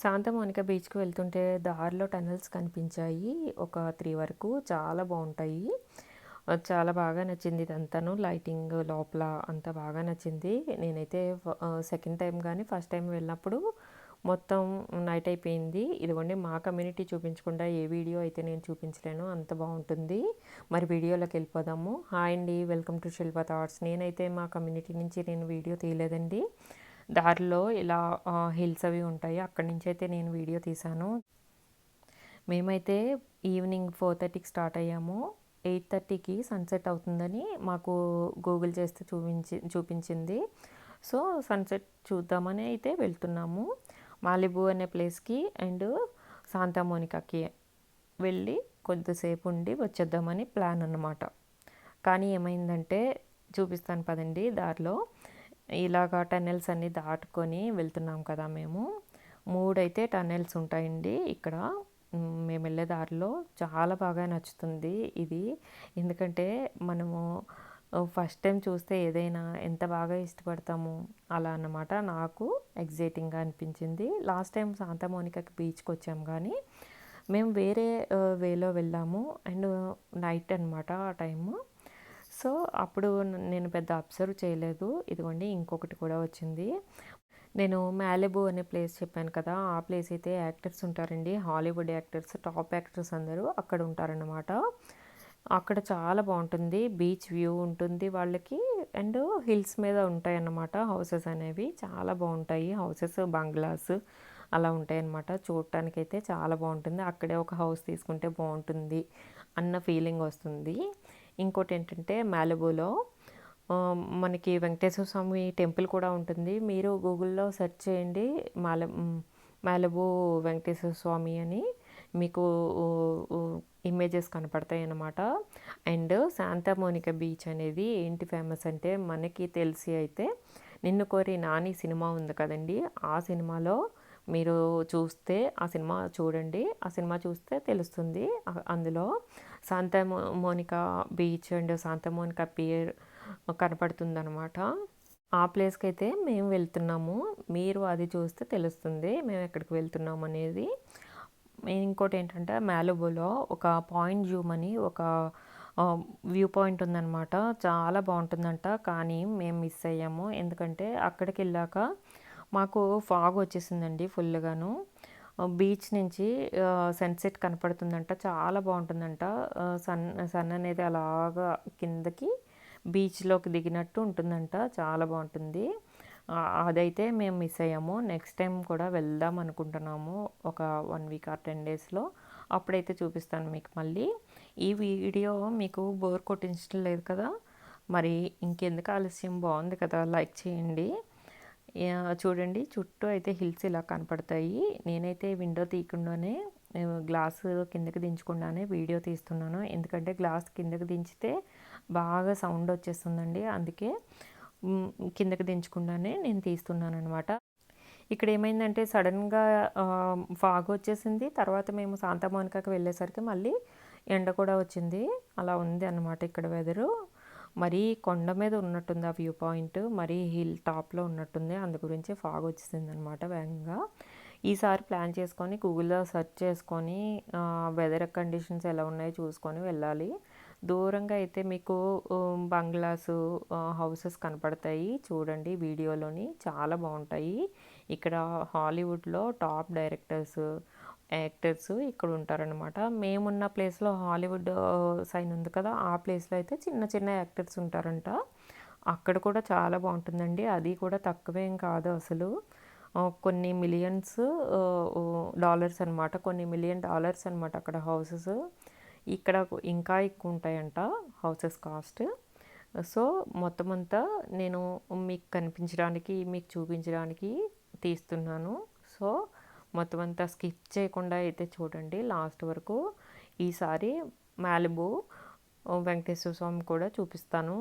శాంతమోనిక బీచ్‌కి వెళ్తుంటే దారిలో టనెల్స్ కనిపించాయి. ఒక త్రీ వరకు చాలా బాగుంటాయి చాలా బాగా నచ్చింది ఇదంతాను. లైటింగ్ లోపల అంతా బాగా నచ్చింది. నేనైతే సెకండ్ టైం కానీ ఫస్ట్ టైం వెళ్ళినప్పుడు మొత్తం నైట్ అయిపోయింది. ఇదిగోండి మా కమ్యూనిటీ చూపించకుండా ఏ వీడియో అయితే నేను చూపించలేను. అంత బాగుంటుంది మరి వీడియోలోకి వెళ్ళిపోదాము హాయ్ అండి. Welcome to Shilpa thoughts. నేనైతే మా కమ్యూనిటీ నుంచి నేను వీడియో తీయలేదండి. దారిలో ఇలా హిల్స్ అవి ఉంటాయి. అక్కడి నుంచయితే నేను వీడియో తీశాను. మేమైతే ఈవినింగ్ 4:30కి స్టార్ట్ అయ్యాము. 8:30కి సన్‌సెట్ అవుతుందని మాకు గూగుల్ చేస్తే చూపించి చూపించింది. సో, సన్‌సెట్ చూద్దామని అయితే వెళ్తున్నాము. మాలిబు అనే ప్లేస్‌కి అండ్ శాంతామోనికాకి వెళ్ళి కొద్దిసేపు ఉండి వచ్చేద్దామని ప్లాన్ అన్నమాట. కానీ ఏమైందంటే చూపిస్తాను పదండి దారిలో. ఇలాగ టన్నెల్స్ అన్నీ దాటుకొని వెళ్తున్నాం కదా మేము. 3 అయితే ఉంటాయండి ఇక్కడ. మేము వెళ్ళే దారిలో చాలా బాగా నచ్చుతుంది ఇది. ఎందుకంటే మనము ఫస్ట్ టైం చూస్తే ఏదైనా ఎంత బాగా ఇష్టపడతాము అలా అన్నమాట. నాకు ఎగ్జైటింగ్గా అనిపించింది. లాస్ట్ టైం శాంతమోనికకి బీచ్కి వచ్చాము కానీ మేము వేరే వేలో వెళ్ళాము. అండ్ నైట్ అనమాట ఆ టైము. సో, అప్పుడు నేను పెద్ద అబ్జర్వ్ చేయలేదు. ఇదిగోండి ఇంకొకటి కూడా వచ్చింది. నేను మాలిబు అనే ప్లేస్ చెప్పాను కదా! ఆ ప్లేస్ అయితే యాక్టర్స్ ఉంటారండి. హాలీవుడ్ యాక్టర్స్, టాప్ యాక్టర్స్ అందరూ అక్కడ ఉంటారన్నమాట. అక్కడ చాలా బాగుంటుంది బీచ్ వ్యూ ఉంటుంది వాళ్ళకి. అండ్ హిల్స్ మీద ఉంటాయన్నమాట హౌసెస్ అనేవి. చాలా బాగుంటాయి హౌసెస్, బంగ్లాస్ అలా ఉంటాయన్నమాట. చూడటానికైతే చాలా బాగుంటుంది అక్కడే ఒక హౌస్ తీసుకుంటే బాగుంటుంది అన్న ఫీలింగ్ వస్తుంది. ఇంకోటి ఏంటంటే మాలబోలో మనకి వెంకటేశ్వర స్వామి టెంపుల్ కూడా ఉంటుంది. మీరు గూగుల్‌లో సెర్చ్ చేయండి. మాల హ్మ్. వెంకటేశ్వర స్వామి అని మీకు ఇమేజెస్ కనపడతాయి అన్నమాట అండ్ శాంతామోనికా బీచ్ అనేది ఏంటి ఫేమస్ అంటే మనకి తెలిసి అయితే 'నిన్ను కోరి నాని' సినిమా ఉంది కదండీ! ఆ సినిమాలో మీరు చూస్తే ఆ సినిమా చూడండి. ఆ సినిమా చూస్తే తెలుస్తుంది. అందులో Santa Monica beach and Santa Monica pier కనపడుతుందనమాట. ఆ ప్లేస్కి అయితే మేము వెళ్తున్నాము. మీరు అది చూస్తే తెలుస్తుంది. మేము ఎక్కడికి వెళ్తున్నాం అనేది. ఇంకోటేంటంటే మ్యాలబోలో ఒక పాయింట్ జూమ్ అని ఒక వ్యూ పాయింట్ ఉందన్నమాట చాలా బాగుంటుందంట కానీ మేము మిస్ అయ్యాము. ఎందుకంటే అక్కడికి వెళ్ళాక మాకు ఫాగ్ వచ్చేసిందండి ఫుల్‌గాను. బీచ్ నుంచి సన్‌సెట్ కనపడుతుందంట. చాలా బాగుంటుందంట సన్ సన్ అనేది అలాగా కిందకి బీచ్‌లోకి దిగినట్టు ఉంటుందంట. చాలా బాగుంటుంది అదైతే మేము మిస్ అయ్యాము. నెక్స్ట్ టైం కూడా వెళ్దాం అనుకుంటున్నాము. ఒక వన్ వీక్ ఆర్ 10 డేస్‌లో. అప్పుడైతే చూపిస్తాను మీకు మళ్ళీ. ఈ వీడియో మీకు బోర్ కొట్టించడం లేదు కదా! మరి ఇంకెందుకు ఆలస్యం బాగుంది కదా! లైక్ చేయండి. చూడండి చుట్టూ అయితే హిల్స్ ఇలా కనపడతాయి. నేనైతే విండో తీయకుండానే గ్లాస్ కిందకి దించకుండానే వీడియో తీస్తున్నాను. ఎందుకంటే గ్లాస్ కిందకి దించితే బాగా సౌండ్ వచ్చేస్తుందండి. అందుకే కిందకి దించకుండానే నేను తీస్తున్నాను అనమాట ఇక్కడ ఏమైందంటే సడన్గా ఫాగ్ వచ్చేసింది. తర్వాత మేము శాంతమోనికాకి వెళ్ళేసరికి మళ్ళీ ఎండ కూడా వచ్చింది. అలా ఉంది అన్నమాట ఇక్కడ వెదరు. మరీ కొండ మీద ఉన్నట్టుంది ఆ వ్యూ పాయింట్. మరీ హిల్ టాప్‌లో ఉన్నట్టుంది. అందు గురించి ఫాగ్ వచ్చేసిందనమాట వేగంగా. ఈసారి ప్లాన్ చేసుకొని గూగుల్‌లో సెర్చ్ చేసుకొని వెదర్ కండిషన్స్ ఎలా ఉన్నాయో చూసుకొని వెళ్ళాలి. దూరంగా అయితే మీకు బంగ్లాస్ హౌసెస్ కనపడతాయి. చూడండి వీడియోలోని చాలా బాగుంటాయి ఇక్కడ హాలీవుడ్‌లో టాప్ డైరెక్టర్స్, యాక్టర్స్ ఇక్కడ ఉంటారనమాట. మేమున్న ప్లేస్‌లో హాలీవుడ్ సైన్ ఉంది కదా! ఆ ప్లేస్‌లో అయితే చిన్న చిన్న యాక్టర్స్ ఉంటారంట. అక్కడ కూడా చాలా బాగుంటుందండి అది కూడా తక్కువేం కాదు అసలు. కొన్ని మిలియన్స్ డాలర్స్ అనమాట. కొన్ని మిలియన్ డాలర్స్ అనమాట అక్కడ హౌసెస్. ఇక్కడ ఇంకా ఎక్కువ ఉంటాయంట హౌసెస్ కాస్ట్. సో, మొత్తం అంతా నేను మీకు కనిపించడానికి, మీకు చూపించడానికి తీస్తున్నాను. సో, మొత్తం అంతా స్కిప్ చేయకుండా అయితే చూడండి లాస్ట్ వరకు. ఈసారి మాలిబు వెంకటేశ్వర స్వామి కూడా చూపిస్తాను.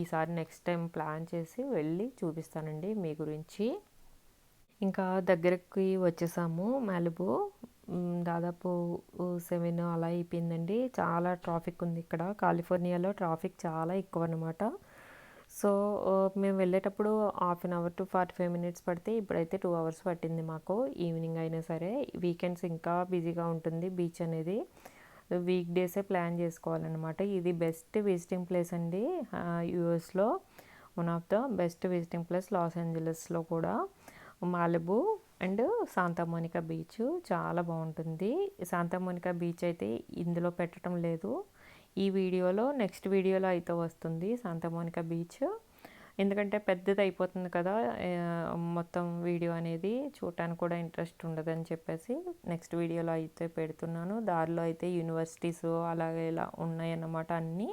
ఈసారి నెక్స్ట్ టైం ప్లాన్ చేసి వెళ్ళి చూపిస్తానండి మీ గురించి. ఇంకా దగ్గరకి వచ్చేసాము మాలిబు. దాదాపు సెవెన్ అలా అయిపోయిందండి. చాలా ట్రాఫిక్ ఉంది ఇక్కడ. కాలిఫోర్నియాలో ట్రాఫిక్ చాలా ఎక్కువ అనమాట సో మేము వెళ్ళేటప్పుడు half an hour to forty five minutes పడితే ఇప్పుడైతే టూ అవర్స్ పట్టింది మాకు. ఈవినింగ్ అయినా సరే వీకెండ్స్ ఇంకా బిజీగా ఉంటుంది బీచ్ అనేది. వీక్ డేసే ప్లాన్ చేసుకోవాలన్నమాట. ఇది బెస్ట్ విజిటింగ్ ప్లేస్ అండి యూఎస్లో. One of the best visiting place Los ఏంజలస్లో కూడా. మాలబు అండ్ శాంతామోనికా బీచ్ చాలా బాగుంటుంది. శాంతామోనికా బీచ్ అయితే ఇందులో పెట్టడం లేదు. ఈ వీడియోలో నెక్స్ట్ వీడియోలో అయితే వస్తుంది శాంతమోనిక బీచ్. ఎందుకంటే పెద్దది అయిపోతుంది కదా మొత్తం వీడియో అనేది. చూడటానికి కూడా ఇంట్రెస్ట్ ఉండదని చెప్పేసి నెక్స్ట్ వీడియోలో అయితే పెడుతున్నాను. దారిలో అయితే యూనివర్సిటీస్ అలాగే ఇలా ఉన్నాయన్నమాట అన్నీ.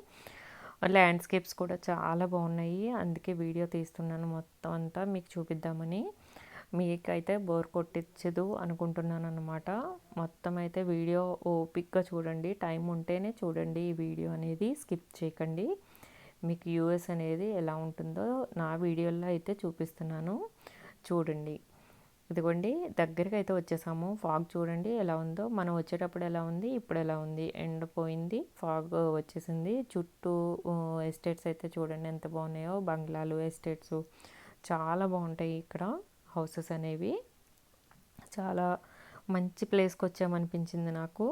ల్యాండ్స్కేప్స్ కూడా చాలా బాగున్నాయి. అందుకే వీడియో తీస్తున్నాను మొత్తం అంతా మీకు చూపిద్దామని. మీకైతే బోర్ కొట్టించదు అనుకుంటున్నాను అనమాట మొత్తం అయితే వీడియో ఓపిక్గా చూడండి. టైం ఉంటేనే చూడండి ఈ వీడియో అనేది. స్కిప్ చేయకండి. మీకు యూఎస్ అనేది ఎలా ఉంటుందో నా వీడియోలో అయితే చూపిస్తున్నాను. చూడండి. ఇదిగోండి దగ్గరికి అయితే వచ్చేసాము. ఫాగ్ చూడండి ఎలా ఉందో. మనం వచ్చేటప్పుడు ఎలా ఉంది? ఇప్పుడు ఎలా ఉంది? ఎండ్ పోయింది. ఫాగ్ వచ్చేసింది. చుట్టూ ఎస్టేట్స్ అయితే చూడండి ఎంత బాగున్నాయో. బంగ్లాలు ఎస్టేట్స్ చాలా బాగుంటాయి ఇక్కడ. హౌసెస్ అనేవి. చాలా మంచి ప్లేస్కి వచ్చామనిపించింది నాకు.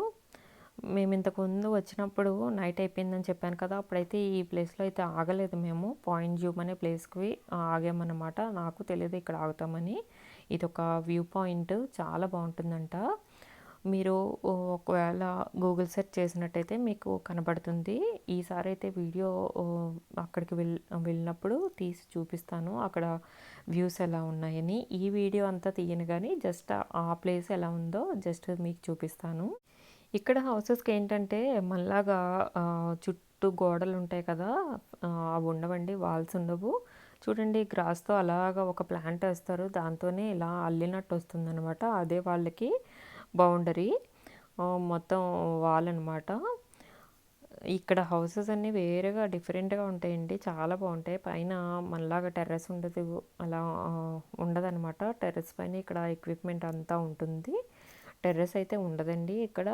మేము ఇంతకుముందు వచ్చినప్పుడు నైట్ అయిపోయిందని చెప్పాను కదా అప్పుడైతే ఈ ప్లేస్లో అయితే ఆగలేదు మేము. పాయింట్ జూమ్ అనే ప్లేస్కి ఆగామన్నమాట. నాకు తెలియదు ఇక్కడ ఆగుతామని. ఇది ఒక వ్యూ పాయింట్. చాలా బాగుంటుందంట. మీరు ఒకవేళ గూగుల్ సెర్చ్ చేసినట్టయితే మీకు కనబడుతుంది. ఈసారి అయితే వీడియో అక్కడికి వెళ్ వెళ్ళినప్పుడు తీసి చూపిస్తాను. అక్కడ వ్యూస్ ఎలా ఉన్నాయని. ఈ వీడియో అంతా తీయను కానీ జస్ట్ ఆ ప్లేస్ ఎలా ఉందో జస్ట్ మీకు చూపిస్తాను. ఇక్కడ హౌసెస్కి ఏంటంటే మళ్ళాగా చుట్టూ గోడలు ఉంటాయి కదా అవి ఉండవండి వాల్స్ ఉండవు. చూడండి గ్రాస్తో అలాగా ఒక ప్లాంట్ వేస్తారు. దాంతోనే ఇలా అల్లినట్టు వస్తుందనమాట అదే వాళ్ళకి బౌండరీ మొత్తం వాల్ అనమాట ఇక్కడ హౌసెస్ అన్నీ వేరేగా డిఫరెంట్గా ఉంటాయండి. చాలా బాగుంటాయి. పైన మనలాగా టెర్రస్ ఉండదు అలా ఉండదన్నమాట. టెర్రస్ పైన ఇక్కడ ఎక్విప్మెంట్ అంతా ఉంటుంది. టెర్రస్ అయితే ఉండదండి ఇక్కడ.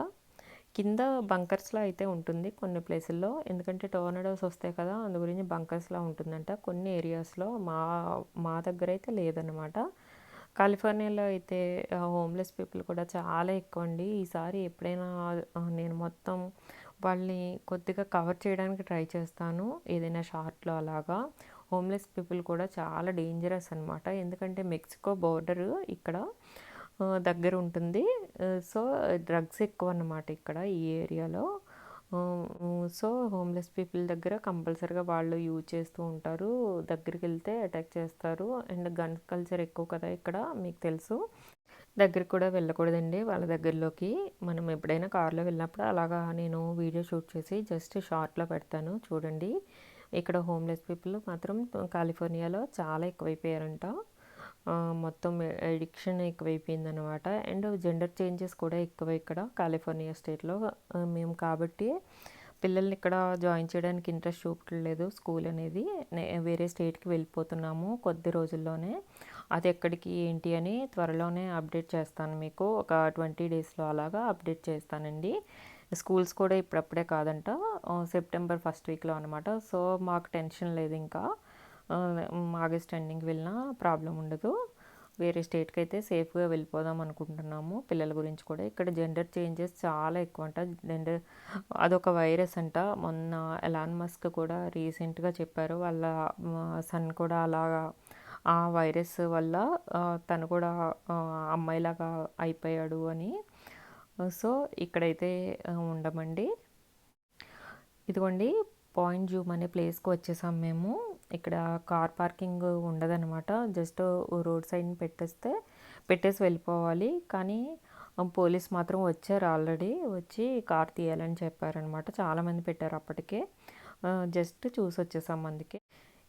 కింద బంకర్స్లో అయితే ఉంటుంది కొన్ని ప్లేసుల్లో. ఎందుకంటే టోర్నడోస్ వస్తాయి కదా అందు గురించి బంకర్స్లో ఉంటుందంట. కొన్ని ఏరియాస్లో మా మా దగ్గర అయితే లేదనమాట కాలిఫోర్నియాలో అయితే హోమ్లెస్ పీపుల్ కూడా చాలా ఎక్కువ అండి ఈసారి ఎప్పుడైనా నేను మొత్తం వాళ్ళని కొద్దిగా కవర్ చేయడానికి ట్రై చేస్తాను. ఏదైనా షార్ట్లో అలాగా. హోమ్లెస్ పీపుల్ కూడా చాలా డేంజరస్ అనమాట ఎందుకంటే మెక్సికో బోర్డర్ ఇక్కడ దగ్గర ఉంటుంది. సో డ్రగ్స్ ఎక్కువ అన్నమాట ఇక్కడ ఈ ఏరియాలో. సో హోమ్లెస్ పీపుల్ దగ్గర కంపల్సరీగా వాళ్ళు యూజ్ చేస్తూ ఉంటారు. దగ్గరికి వెళ్తే అటాక్ చేస్తారు. అండ్ గన్ కల్చర్ ఎక్కువ కదా ఇక్కడ మీకు తెలుసు. దగ్గరికి కూడా వెళ్ళకూడదండి వాళ్ళ దగ్గరలోకి. మనం ఎప్పుడైనా కార్లో వెళ్ళినప్పుడు అలాగా నేను వీడియో షూట్ చేసి జస్ట్ షార్ట్లో పెడతాను. చూడండి. ఇక్కడ హోమ్లెస్ పీపుల్ మాత్రం కాలిఫోర్నియాలో చాలా ఎక్కువైపోయారంట. మొత్తం ఎడిక్షన్ ఎక్కువైపోయింది అనమాట అండ్ జెండర్ చేంజెస్ కూడా ఎక్కువ ఇక్కడ కాలిఫోర్నియా స్టేట్లో మేము కాబట్టి పిల్లల్ని ఇక్కడ జాయిన్ చేయడానికి ఇంట్రెస్ట్ చూపట్లేదు స్కూల్ అనేది. వేరే స్టేట్కి వెళ్ళిపోతున్నాము కొద్ది రోజుల్లోనే. అది ఎక్కడికి ఏంటి అని త్వరలోనే అప్డేట్ చేస్తాను మీకు. ఒక ట్వంటీ డేస్లో అలాగా అప్డేట్ చేస్తానండి. స్కూల్స్ కూడా ఇప్పుడప్పుడే కాదంట. సెప్టెంబర్ ఫస్ట్ వీక్లో అనమాట సో మాకు టెన్షన్ లేదు ఇంకా. ఆగస్ట్ ఎండింగ్ వెళ్ళినా ప్రాబ్లం ఉండదు. వేరే స్టేట్కి అయితే సేఫ్గా వెళ్ళిపోదాం అనుకుంటున్నాము. పిల్లల గురించి కూడా ఇక్కడ జెండర్ చేంజెస్ చాలా ఎక్కువ అంట. జెండర్ అదొక వైరస్ అంట. మొన్న ఎలాన్ మస్క్ కూడా రీసెంట్గా చెప్పారు. వాళ్ళ సన్ కూడా అలాగా ఆ వైరస్ వల్ల తను కూడా అమ్మాయిలాగా అయిపోయాడు అని. సో ఇక్కడైతే ఉండమండి. ఇదిగోండి పాయింట్ జూమ్ అనే ప్లేస్కి వచ్చేసాం మేము. ఇక్కడ కార్ పార్కింగ్ ఉండదనమాట జస్ట్ రోడ్ సైడ్ పెట్టేస్తే పెట్టేసి వెళ్ళిపోవాలి. కానీ పోలీస్ మాత్రం వచ్చారు ఆల్రెడీ. వచ్చి కార్ తీయాలని చెప్పారనమాట చాలామంది పెట్టారు అప్పటికే. జస్ట్ చూసి వచ్చేసాం అందుకే.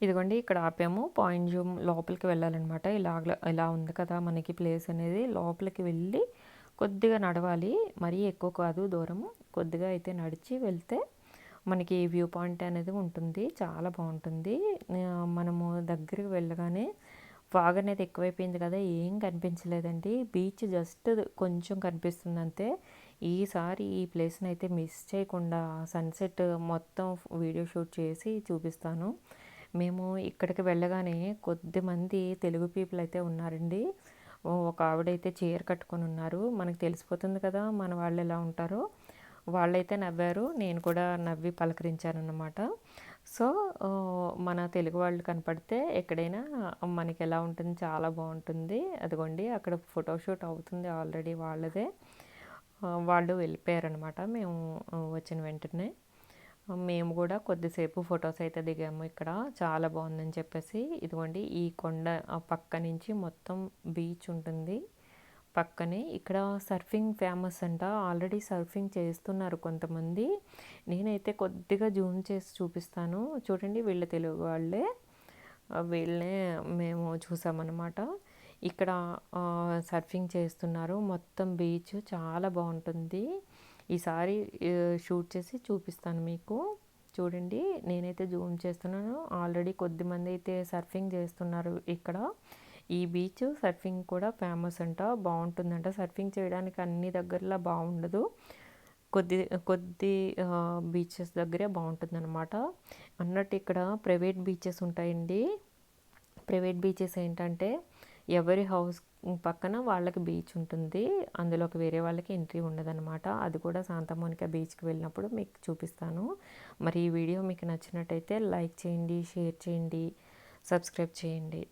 ఇదిగోండి ఇక్కడ ఆపాము. పాయింట్ జూమ్ లోపలికి వెళ్ళాలన్నమాట. ఇలా ఇలా ఉంది కదా మనకి ప్లేస్ అనేది. లోపలికి వెళ్ళి కొద్దిగా నడవాలి. మరీ ఎక్కువ కాదు దూరం కొద్దిగా అయితే నడిచి వెళ్తే మనకి వ్యూ పాయింట్ అనేది ఉంటుంది. చాలా బాగుంటుంది. మనము దగ్గరికి వెళ్ళగానే ఫాగ్ అనేది ఎక్కువైపోయింది కదా ఏం కనిపించలేదండి. బీచ్ జస్ట్ కొంచెం కనిపిస్తుంది అంతే. ఈసారి ఈ ప్లేస్ని అయితే మిస్ చేయకుండా సన్సెట్ మొత్తం వీడియో షూట్ చేసి చూపిస్తాను. మేము ఇక్కడికి వెళ్ళగానే కొద్దిమంది తెలుగు పీపుల్ అయితే ఉన్నారండి. ఒక ఆవిడైతే చీర కట్టుకొని ఉన్నారు. మనకు తెలిసిపోతుంది కదా మన వాళ్ళు ఎలా ఉంటారో. వాళ్ళైతే నవ్వారు నేను కూడా నవ్వి పలకరించానన్నమాట. సో మన తెలుగు వాళ్ళు కనపడితే ఎక్కడైనా మనకి ఎలా ఉంటుంది చాలా బాగుంటుంది అదిగోండి అక్కడ ఫోటోషూట్ అవుతుంది ఆల్రెడీ వాళ్ళదే. వాళ్ళు వెళ్ళిపోయారనమాట మేము వచ్చిన వెంటనే. మేము కూడా కొద్దిసేపు ఫొటోస్ అయితే దిగాము ఇక్కడ చాలా బాగుందని చెప్పేసి. ఇదిగోండి ఈ కొండ పక్క నుంచి మొత్తం బీచ్ ఉంటుంది. పక్కనే ఇక్కడ సర్ఫింగ్ ఫేమస్ అంట. ఆల్రెడీ సర్ఫింగ్ చేస్తున్నారు కొంతమంది. నేనైతే కొద్దిగా జూమ్ చేసి చూపిస్తాను. చూడండి వీళ్ళ తెలుగు వాళ్ళే. వీళ్ళనే మేము చూసామన్నమాట. ఇక్కడ సర్ఫింగ్ చేస్తున్నారు. మొత్తం బీచ్ చాలా బాగుంటుంది. ఈసారి షూట్ చేసి చూపిస్తాను మీకు. చూడండి నేనైతే జూమ్ చేస్తున్నాను. ఆల్రెడీ కొద్దిమంది అయితే సర్ఫింగ్ చేస్తున్నారు ఇక్కడ. ఈ బీచ్ సర్ఫింగ్ కూడా ఫేమస్ అంట బాగుంటుందంట. సర్ఫింగ్ చేయడానికి అన్ని దగ్గరలో బాగుండదు. కొద్ది కొద్ది బీచెస్ దగ్గరే బాగుంటుందన్నమాట. అన్నట్టు ఇక్కడ ప్రైవేట్ బీచెస్ ఉంటాయండి. ప్రైవేట్ బీచెస్ ఏంటంటే ఎవరి హౌస్ పక్కన వాళ్ళకి బీచ్ ఉంటుంది. అందులోకి వేరే వాళ్ళకి ఎంట్రీ ఉండదన్నమాట. అది కూడా శాంతమోనిక బీచ్కి వెళ్ళినప్పుడు మీకు చూపిస్తాను. మరి ఈ వీడియో మీకు నచ్చినట్టయితే లైక్ చేయండి షేర్ చేయండి సబ్స్క్రైబ్ చేయండి.